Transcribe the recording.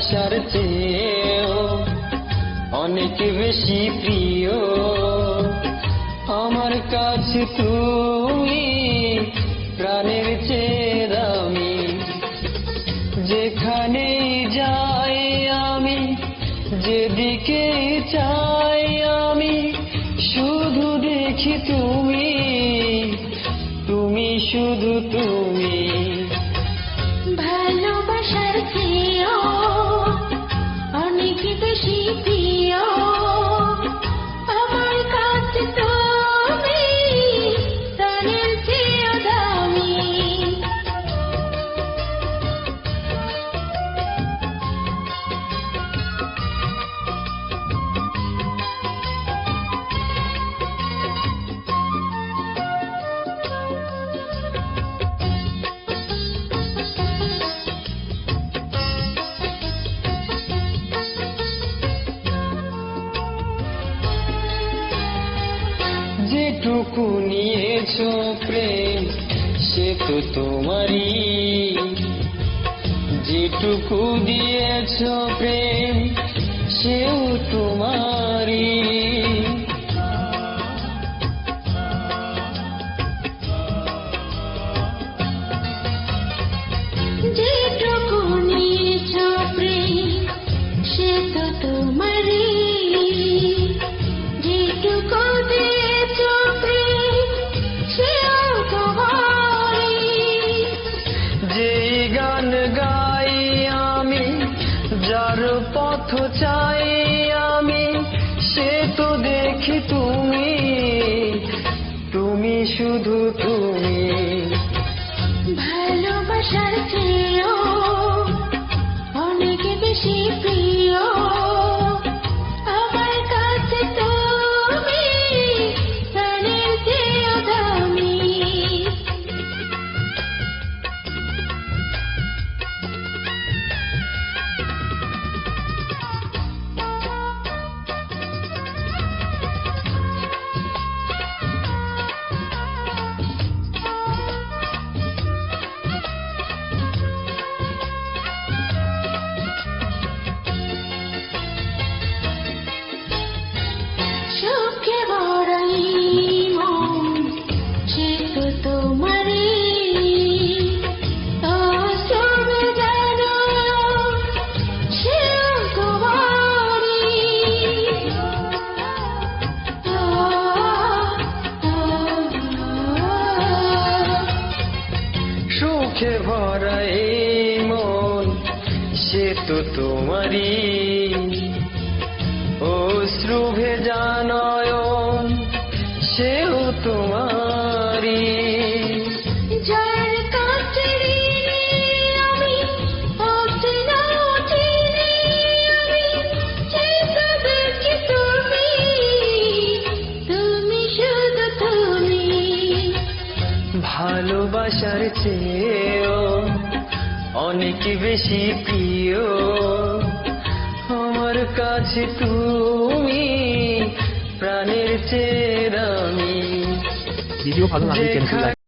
ভালোবাসার চেয়েও অনেক বেশি প্রিয়। আমার কাছে তুমি প্রাণের চেয়ে দামি। যেখানে যাই আমি, যেদিকে চাই আমি, শুধু দেখি তুমি। তুমি শুধু তুমি। নিয়েছ প্রেম সে তো তোমারই। যেটুকু দিয়েছ প্রেম যেই গান গাই আমি যার পথ চাই তো তোমারই। অশ্রু ভেজা নয়ন সেও তোমারই। যার কাছে আমি অচেনা চিনি আমি সে তো দেখি তুমি। তুমি শুধু তুমি। ভালোবাসার চেয়েও অনেক বেশি প্রিয়। আমার কাছে তুমি প্রাণের চেয়ে দামি। ভিডিও ভালো লাগলে লাইক